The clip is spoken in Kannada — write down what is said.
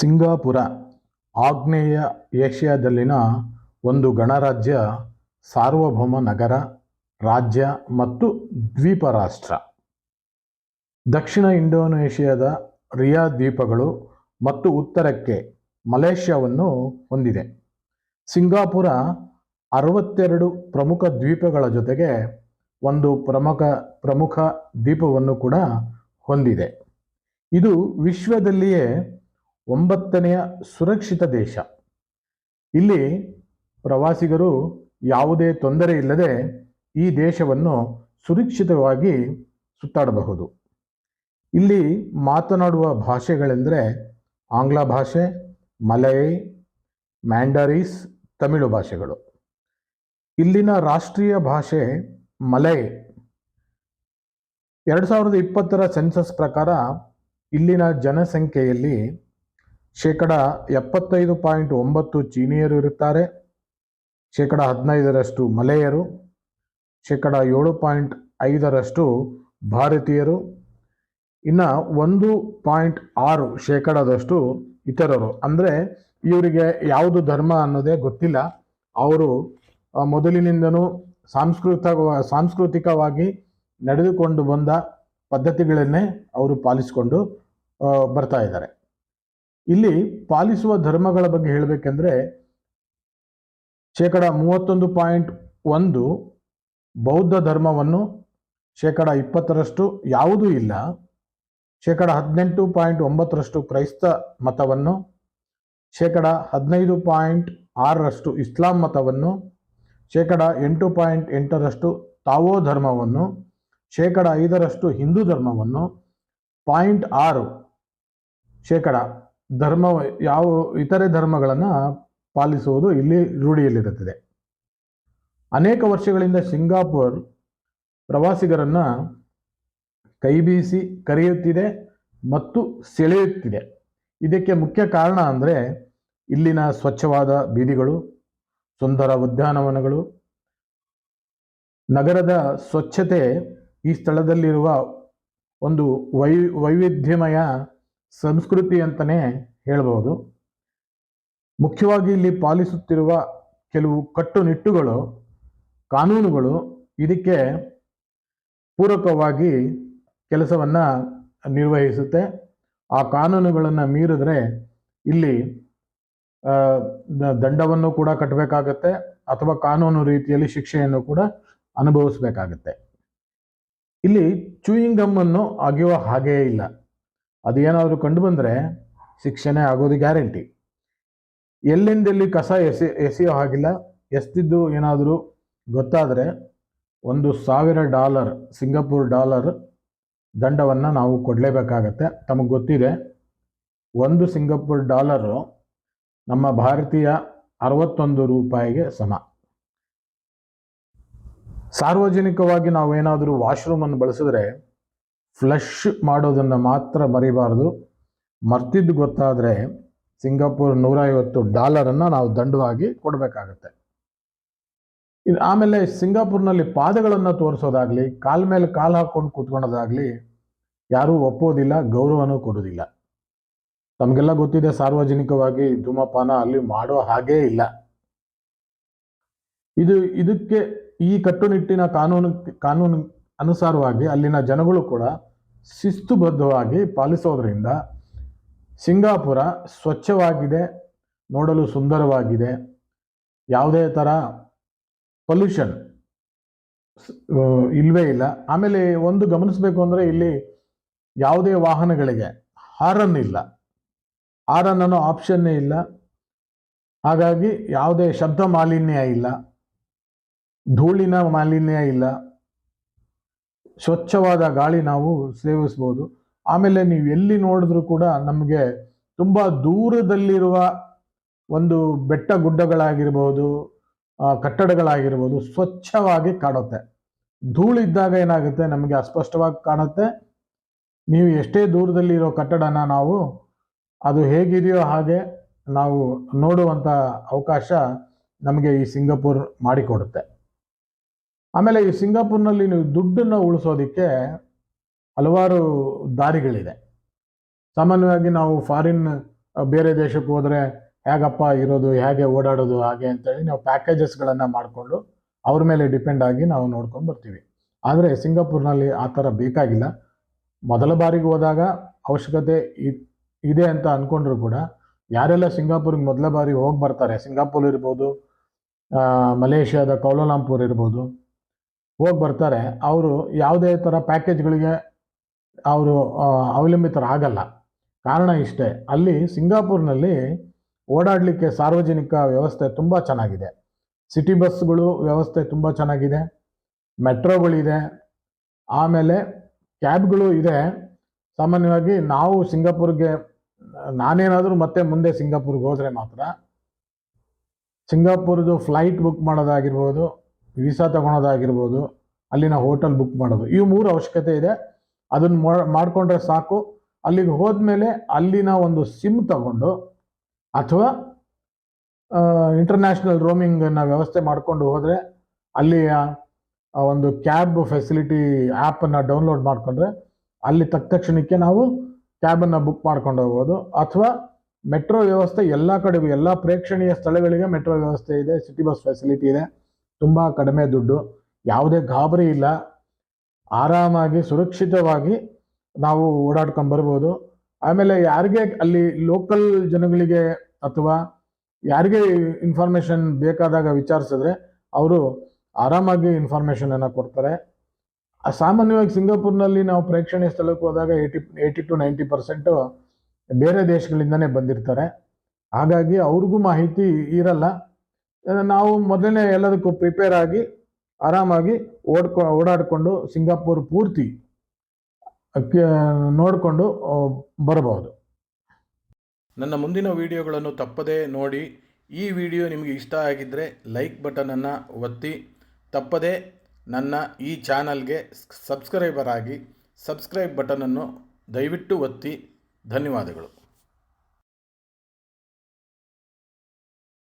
ಸಿಂಗಾಪುರ, ಆಗ್ನೇಯ ಏಷ್ಯಾದಲ್ಲಿನ ಒಂದು ಗಣರಾಜ್ಯ, ಸಾರ್ವಭೌಮ ನಗರ, ರಾಜ್ಯ ಮತ್ತು ದ್ವೀಪ ರಾಷ್ಟ್ರ ದಕ್ಷಿಣ ಇಂಡೋನೇಷ್ಯಾದ ರಿಯಾ ದ್ವೀಪಗಳು ಮತ್ತು ಉತ್ತರಕ್ಕೆ ಮಲೇಷ್ಯಾವನ್ನು ಹೊಂದಿದೆ. ಸಿಂಗಾಪುರ ಅರವತ್ತೆರಡು ಪ್ರಮುಖ ದ್ವೀಪಗಳ ಜೊತೆಗೆ ಒಂದು ಪ್ರಮುಖ ಪ್ರಮುಖ ದ್ವೀಪವನ್ನು ಕೂಡ ಹೊಂದಿದೆ. ಇದು ವಿಶ್ವದಲ್ಲಿಯೇ ಒಂಬತ್ತನೆಯ ಸುರಕ್ಷಿತ ದೇಶ. ಇಲ್ಲಿ ಪ್ರವಾಸಿಗರು ಯಾವುದೇ ತೊಂದರೆ ಇಲ್ಲದೆ ಈ ದೇಶವನ್ನು ಸುರಕ್ಷಿತವಾಗಿ ಸುತ್ತಾಡಬಹುದು. ಇಲ್ಲಿ ಮಾತನಾಡುವ ಭಾಷೆಗಳೆಂದರೆ ಆಂಗ್ಲ ಭಾಷೆ ಮಲೈ ಮ್ಯಾಂಡರೀಸ್, ತಮಿಳು ಭಾಷೆಗಳು. ಇಲ್ಲಿನ ರಾಷ್ಟ್ರೀಯ ಭಾಷೆ ಮಲೈ ಎರಡು ಸಾವಿರದ ಇಪ್ಪತ್ತರ ಸೆನ್ಸಸ್ ಪ್ರಕಾರ ಇಲ್ಲಿನ ಜನಸಂಖ್ಯೆಯಲ್ಲಿ ಶೇಕಡ ಎಪ್ಪತ್ತೈದು ಪಾಯಿಂಟ್ ಒಂಬತ್ತು ಚೀನಿಯರು ಇರುತ್ತಾರೆ. ಶೇಕಡ ಹದಿನೈದರಷ್ಟು ಮಲೆಯರು. ಶೇಕಡ ಏಳು ಪಾಯಿಂಟ್ ಐದರಷ್ಟು ಭಾರತೀಯರು. ಇನ್ನು ಒಂದು ಪಾಯಿಂಟ್ ಆರು ಶೇಕಡದಷ್ಟು ಇತರರು. ಅಂದರೆ ಇವರಿಗೆ ಯಾವುದು ಧರ್ಮ ಅನ್ನೋದೇ ಗೊತ್ತಿಲ್ಲ. ಅವರು ಮೊದಲಿನಿಂದನೂ ಸಾಂಸ್ಕೃತ, ಸಾಂಸ್ಕೃತಿಕವಾಗಿ ನಡೆದುಕೊಂಡು ಬಂದ ಪದ್ಧತಿಗಳನ್ನೇ ಅವರು ಪಾಲಿಸಿಕೊಂಡು ಬರ್ತಾ ಇದ್ದಾರೆ. ಇಲ್ಲಿ ಪಾಲಿಸುವ ಧರ್ಮಗಳ ಬಗ್ಗೆ ಹೇಳಬೇಕೆಂದ್ರೆ ಶೇಕಡ ಮೂವತ್ತೊಂದು ಪಾಯಿಂಟ್ ಒಂದು ಬೌದ್ಧ ಧರ್ಮವನ್ನು ಶೇಕಡ ಇಪ್ಪತ್ತರಷ್ಟು ಯಾವುದೂ ಇಲ್ಲ. ಶೇಕಡ ಹದಿನೆಂಟು ಪಾಯಿಂಟ್ ಒಂಬತ್ತರಷ್ಟು ಕ್ರೈಸ್ತ ಮತವನ್ನು, ಶೇಕಡ ಹದಿನೈದು ಪಾಯಿಂಟ್ ಆರರಷ್ಟು ಇಸ್ಲಾಂ ಮತವನ್ನು, ಶೇಕಡ ಎಂಟು ಪಾಯಿಂಟ್ ಎಂಟರಷ್ಟು ತಾವೋ ಧರ್ಮವನ್ನು, ಶೇಕಡ ಐದರಷ್ಟು ಹಿಂದೂ ಧರ್ಮವನ್ನು, ಪಾಯಿಂಟ್ ಆರು ಶೇಕಡ ಧರ್ಮ ಯಾವ ಇತರೆ ಧರ್ಮಗಳನ್ನು ಪಾಲಿಸುವುದು ಇಲ್ಲಿ ರೂಢಿಯಲ್ಲಿರುತ್ತದೆ. ಅನೇಕ ವರ್ಷಗಳಿಂದ ಸಿಂಗಾಪುರ್ ಪ್ರವಾಸಿಗರನ್ನ ಕೈಬೀಸಿ ಕರೆಯುತ್ತಿದೆ ಮತ್ತು ಸೆಳೆಯುತ್ತಿದೆ. ಇದಕ್ಕೆ ಮುಖ್ಯ ಕಾರಣ ಅಂದರೆ ಇಲ್ಲಿನ ಸ್ವಚ್ಛವಾದ ಬೀದಿಗಳು, ಸುಂದರ ಉದ್ಯಾನವನಗಳು, ನಗರದ ಸ್ವಚ್ಛತೆ ಈ ಸ್ಥಳದಲ್ಲಿರುವ ಒಂದು ವೈ, ವೈವಿಧ್ಯಮಯ ಸಂಸ್ಕೃತಿ ಅಂತಲೇ ಹೇಳಬಹುದು. ಮುಖ್ಯವಾಗಿ ಇಲ್ಲಿ ಪಾಲಿಸುತ್ತಿರುವ ಕೆಲವು ಕಟ್ಟುನಿಟ್ಟುಗಳು, ಕಾನೂನುಗಳು ಇದಕ್ಕೆ ಪೂರಕವಾಗಿ ಕೆಲಸವನ್ನು ನಿರ್ವಹಿಸುತ್ತೆ. ಆ ಕಾನೂನುಗಳನ್ನು ಮೀರಿದ್ರೆ ಇಲ್ಲಿ ದಂಡವನ್ನು ಕೂಡ ಕಟ್ಟಬೇಕಾಗತ್ತೆ ಅಥವಾ ಕಾನೂನು ರೀತಿಯಲ್ಲಿ ಶಿಕ್ಷೆಯನ್ನು ಕೂಡ ಅನುಭವಿಸಬೇಕಾಗತ್ತೆ. ಇಲ್ಲಿ ಚೂಯಿಂಗ್ ಗಮ್ ಅನ್ನು ಅಗೆಯುವ ಹಾಗೇ ಇಲ್ಲ. ಅದೇನಾದರೂ ಕಂಡು ಬಂದರೆ ಶಿಕ್ಷೆನೇ ಆಗೋದು ಗ್ಯಾರಂಟಿ. ಎಲ್ಲಿಂದೆಲ್ಲಿ ಕಸ ಎಸೆ, ಎಸೆಯೋ ಹಾಗಿಲ್ಲ. ಎಸ್ತಿದ್ದು ಏನಾದರೂ ಗೊತ್ತಾದರೆ ಒಂದು ಸಾವಿರ ಡಾಲರ್, ಸಿಂಗಪುರ್ ಡಾಲರ್ ದಂಡವನ್ನು ನಾವು ಕೊಡಲೇಬೇಕಾಗತ್ತೆ. ತಮಗೆ ಗೊತ್ತಿದೆ, ಒಂದು ಸಿಂಗಪುರ್ ಡಾಲರು ನಮ್ಮ ಭಾರತೀಯ ಅರವತ್ತೊಂದು ರೂಪಾಯಿಗೆ ಸಮ. ಸಾರ್ವಜನಿಕವಾಗಿ ನಾವು ಏನಾದರೂ ವಾಶ್ರೂಮನ್ನು ಬಳಸಿದ್ರೆ ಫ್ಲಶ್ ಮಾಡೋದನ್ನು ಮಾತ್ರ ಮರಿಬಾರ್ದು. ಮರ್ತಿದ್ದು ಗೊತ್ತಾದರೆ ಸಿಂಗಾಪುರ್ ನೂರೈವತ್ತು ಡಾಲರನ್ನು ನಾವು ದಂಡವಾಗಿ ಕೊಡಬೇಕಾಗತ್ತೆ. ಇದು ಆಮೇಲೆ ಸಿಂಗಾಪುರ್ನಲ್ಲಿ ಪಾದಗಳನ್ನು ತೋರಿಸೋದಾಗ್ಲಿ, ಕಾಲ ಮೇಲೆ ಕಾಲು ಹಾಕ್ಕೊಂಡು ಕೂತ್ಕೊಳ್ಳೋದಾಗ್ಲಿ ಯಾರೂ ಒಪ್ಪೋದಿಲ್ಲ, ಗೌರವನೂ ಕೊಡೋದಿಲ್ಲ. ತಮಗೆಲ್ಲ ಗೊತ್ತಿದೆ ಸಾರ್ವಜನಿಕವಾಗಿ ಧೂಮಪಾನ ಅಲ್ಲಿ ಮಾಡೋ ಹಾಗೇ ಇಲ್ಲ. ಇದು ಇದಕ್ಕೆ ಈ ಕಟ್ಟುನಿಟ್ಟಿನ ಕಾನೂನು ಕಾನೂನು ಅನುಸಾರವಾಗಿ ಅಲ್ಲಿನ ಜನಗಳು ಕೂಡ ಶಿಸ್ತುಬದ್ಧವಾಗಿ ಪಾಲಿಸೋದ್ರಿಂದ ಸಿಂಗಾಪುರ ಸ್ವಚ್ಛವಾಗಿದೆ, ನೋಡಲು ಸುಂದರವಾಗಿದೆ. ಯಾವುದೇ ಥರ ಪೊಲ್ಯೂಷನ್ ಇಲ್ವೇ ಇಲ್ಲ. ಆಮೇಲೆ ಒಂದು ಗಮನಿಸಬೇಕು ಅಂದರೆ ಇಲ್ಲಿ ಯಾವುದೇ ವಾಹನಗಳಿಗೆ ಹಾರನ್ ಇಲ್ಲ. ಹಾರನ್ ಅನ್ನೋ ಆಪ್ಷನ್ನೇ ಇಲ್ಲ. ಹಾಗಾಗಿ ಯಾವುದೇ ಶಬ್ದ ಮಾಲಿನ್ಯ ಇಲ್ಲ. ಧೂಳಿನ ಮಾಲಿನ್ಯ ಇಲ್ಲ. ಸ್ವಚ್ಛವಾದ ಗಾಳಿ ನಾವು ಸೇವಿಸ್ಬೋದು. ಆಮೇಲೆ ನೀವು ಎಲ್ಲಿ ನೋಡಿದ್ರೂ ಕೂಡ ನಮಗೆ ತುಂಬ ದೂರದಲ್ಲಿರುವ ಒಂದು ಬೆಟ್ಟ ಗುಡ್ಡಗಳಾಗಿರ್ಬೋದು ಕಟ್ಟಡಗಳಾಗಿರ್ಬೋದು ಸ್ವಚ್ಛವಾಗಿ ಕಾಣುತ್ತೆ. ಧೂಳಿದ್ದಾಗ ಏನಾಗುತ್ತೆ? ನಮಗೆ ಅಸ್ಪಷ್ಟವಾಗಿ ಕಾಣುತ್ತೆ. ನೀವು ಎಷ್ಟೇ ದೂರದಲ್ಲಿರೋ ಕಟ್ಟಡನ ನಾವು, ಅದು ಹೇಗಿದೆಯೋ ಹಾಗೆ ನಾವು ನೋಡುವಂಥ ಅವಕಾಶ ನಮಗೆ ಈ ಸಿಂಗಪುರ್ ಮಾಡಿಕೊಡುತ್ತೆ. ಆಮೇಲೆ ಈ ಸಿಂಗಾಪುರ್ನಲ್ಲಿ ನೀವು ದುಡ್ಡನ್ನು ಉಳಿಸೋದಕ್ಕೆ ಹಲವಾರು ದಾರಿಗಳಿದೆ. ಸಾಮಾನ್ಯವಾಗಿ ನಾವು ಫಾರಿನ್ ಬೇರೆ ದೇಶಕ್ಕೆ ಹೋದರೆ ಹೇಗಪ್ಪ ಇರೋದು, ಹೇಗೆ ಓಡಾಡೋದು, ಹಾಗೆ ಅಂತೇಳಿ ನಾವು ಪ್ಯಾಕೇಜಸ್ಗಳನ್ನು ಮಾಡಿಕೊಂಡು ಅವ್ರ ಮೇಲೆ ಡಿಪೆಂಡ್ ಆಗಿ ನಾವು ನೋಡ್ಕೊಂಡು ಬರ್ತೀವಿ. ಆದರೆ ಸಿಂಗಾಪುರ್ನಲ್ಲಿ ಆ ಥರ ಬೇಕಾಗಿಲ್ಲ. ಮೊದಲ ಬಾರಿಗೆ ಹೋದಾಗ ಅವಶ್ಯಕತೆ ಇದೆ ಅಂತ ಅಂದ್ಕೊಂಡ್ರು ಕೂಡ ಯಾರೆಲ್ಲ ಸಿಂಗಾಪುರ್ಗೆ ಮೊದಲ ಬಾರಿ ಹೋಗಿ ಬರ್ತಾರೆ, ಸಿಂಗಾಪುರ್ ಇರ್ಬೋದು ಮಲೇಷ್ಯಾದ, ಕೌಲಾಲಂಪುರ್ ಇರ್ಬೋದು ಹೋಗಿ ಬರ್ತಾರೆ, ಅವರು ಯಾವುದೇ ಥರ ಪ್ಯಾಕೇಜ್ಗಳಿಗೆ ಅವರು ಅವಲಂಬಿತರಾಗಲ್ಲ. ಕಾರಣ ಇಷ್ಟೇ, ಅಲ್ಲಿ ಸಿಂಗಾಪುರ್ನಲ್ಲಿ ಓಡಾಡಲಿಕ್ಕೆ ಸಾರ್ವಜನಿಕ ವ್ಯವಸ್ಥೆ ತುಂಬ ಚೆನ್ನಾಗಿದೆ. ಸಿಟಿ ಬಸ್ಗಳು ವ್ಯವಸ್ಥೆ ತುಂಬ ಚೆನ್ನಾಗಿದೆ, ಮೆಟ್ರೋಗಳಿದೆ, ಆಮೇಲೆ ಕ್ಯಾಬ್ಗಳು ಇದೆ. ಸಾಮಾನ್ಯವಾಗಿ ನಾವು ಸಿಂಗಾಪುರ್ಗೆ, ನಾನೇನಾದರೂ ಮತ್ತೆ ಮುಂದೆ ಸಿಂಗಾಪುರ್ಗೆ ಹೋದರೆ ಮಾತ್ರ ಸಿಂಗಾಪುರ್ದು ಫ್ಲೈಟ್ ಬುಕ್ ಮಾಡೋದಾಗಿರ್ಬೋದು ವೀಸಾ ತಗೊಳೋದಾಗಿರ್ಬೋದು, ಅಲ್ಲಿನ ಹೋಟೆಲ್ ಬುಕ್ ಮಾಡೋದು. ಇವು ಮೂರು ಅವಶ್ಯಕತೆ ಇದೆ. ಅದನ್ನು ಮಾಡಿಕೊಂಡ್ರೆ ಸಾಕು. ಅಲ್ಲಿಗೆ ಹೋದ್ಮೇಲೆ ಅಲ್ಲಿನ ಒಂದು ಸಿಮ್ ತಗೊಂಡು ಅಥವಾ ಇಂಟರ್ನ್ಯಾಷನಲ್ ರೋಮಿಂಗನ್ನು ವ್ಯವಸ್ಥೆ ಮಾಡಿಕೊಂಡು ಹೋದರೆ ಅಲ್ಲಿಯ ಒಂದು ಕ್ಯಾಬ್ ಫೆಸಿಲಿಟಿ ಆ್ಯಪನ್ನು ಡೌನ್ಲೋಡ್ ಮಾಡಿಕೊಂಡ್ರೆ ಅಲ್ಲಿ ತಕ್ಷಣಕ್ಕೆ ನಾವು ಕ್ಯಾಬನ್ನು ಬುಕ್ ಮಾಡ್ಕೊಂಡು ಹೋಗ್ಬೋದು. ಅಥವಾ, ಮೆಟ್ರೋ ವ್ಯವಸ್ಥೆ ಎಲ್ಲ ಕಡೆಗೂ, ಎಲ್ಲ ಪ್ರೇಕ್ಷಣೀಯ ಸ್ಥಳಗಳಿಗೆ ಮೆಟ್ರೋ ವ್ಯವಸ್ಥೆ ಇದೆ, ಸಿಟಿ ಬಸ್ ಫೆಸಿಲಿಟಿ ಇದೆ. ತುಂಬ ಕಡಿಮೆ ದುಡ್ಡು, ಯಾವುದೇ ಗಾಬರಿ ಇಲ್ಲ. ಆರಾಮಾಗಿ, ಸುರಕ್ಷಿತವಾಗಿ ನಾವು ಓಡಾಡ್ಕೊಂಡು ಬರ್ಬೋದು. ಆಮೇಲೆ ಯಾರಿಗೆ ಅಲ್ಲಿ ಲೋಕಲ್ ಜನಗಳಿಗೆ ಅಥವಾ ಯಾರಿಗೆ ಇನ್ಫಾರ್ಮೇಷನ್ ಬೇಕಾದಾಗ ವಿಚಾರಿಸಿದ್ರೆ ಅವರು ಆರಾಮಾಗಿ ಇನ್ಫಾರ್ಮೇಷನನ್ನು ಕೊಡ್ತಾರೆ. ಸಾಮಾನ್ಯವಾಗಿ ಸಿಂಗಾಪುರ್ನಲ್ಲಿ ನಾವು ಪ್ರೇಕ್ಷಣೀಯ ಸ್ಥಳಕ್ಕೆ ಹೋದಾಗ eighty eighty two ninety percent ಬೇರೆ ದೇಶಗಳಿಂದನೇ ಬಂದಿರ್ತಾರೆ. ಹಾಗಾಗಿ ಅವ್ರಿಗೂ ಮಾಹಿತಿ ಇರಲ್ಲ. ನಾವು ಮೊದಲನೇ ಎಲ್ಲದಕ್ಕೂ ಪ್ರಿಪೇರ್ ಆಗಿ, ಆರಾಮಾಗಿ ಓಡ್ಕೊ, ಓಡಾಡಿಕೊಂಡು ಸಿಂಗಾಪುರ್ ಪೂರ್ತಿ ನೋಡಿಕೊಂಡು ಬರಬಹುದು. ನನ್ನ ಮುಂದಿನ ವಿಡಿಯೋಗಳನ್ನು ತಪ್ಪದೇ ನೋಡಿ, ಈ ವಿಡಿಯೋ ನಿಮಗೆ ಇಷ್ಟ ಆಗಿದ್ದರೆ ಲೈಕ್ ಬಟನನ್ನು ಒತ್ತಿ, ತಪ್ಪದೇ ನನ್ನ ಈ ಚಾನಲ್ಗೆ ಸಬ್ಸ್ಕ್ರೈಬರ್ ಆಗಿ ಸಬ್ಸ್ಕ್ರೈಬ್ ಬಟನನ್ನು ದಯವಿಟ್ಟು ಒತ್ತಿ, ಧನ್ಯವಾದಗಳು.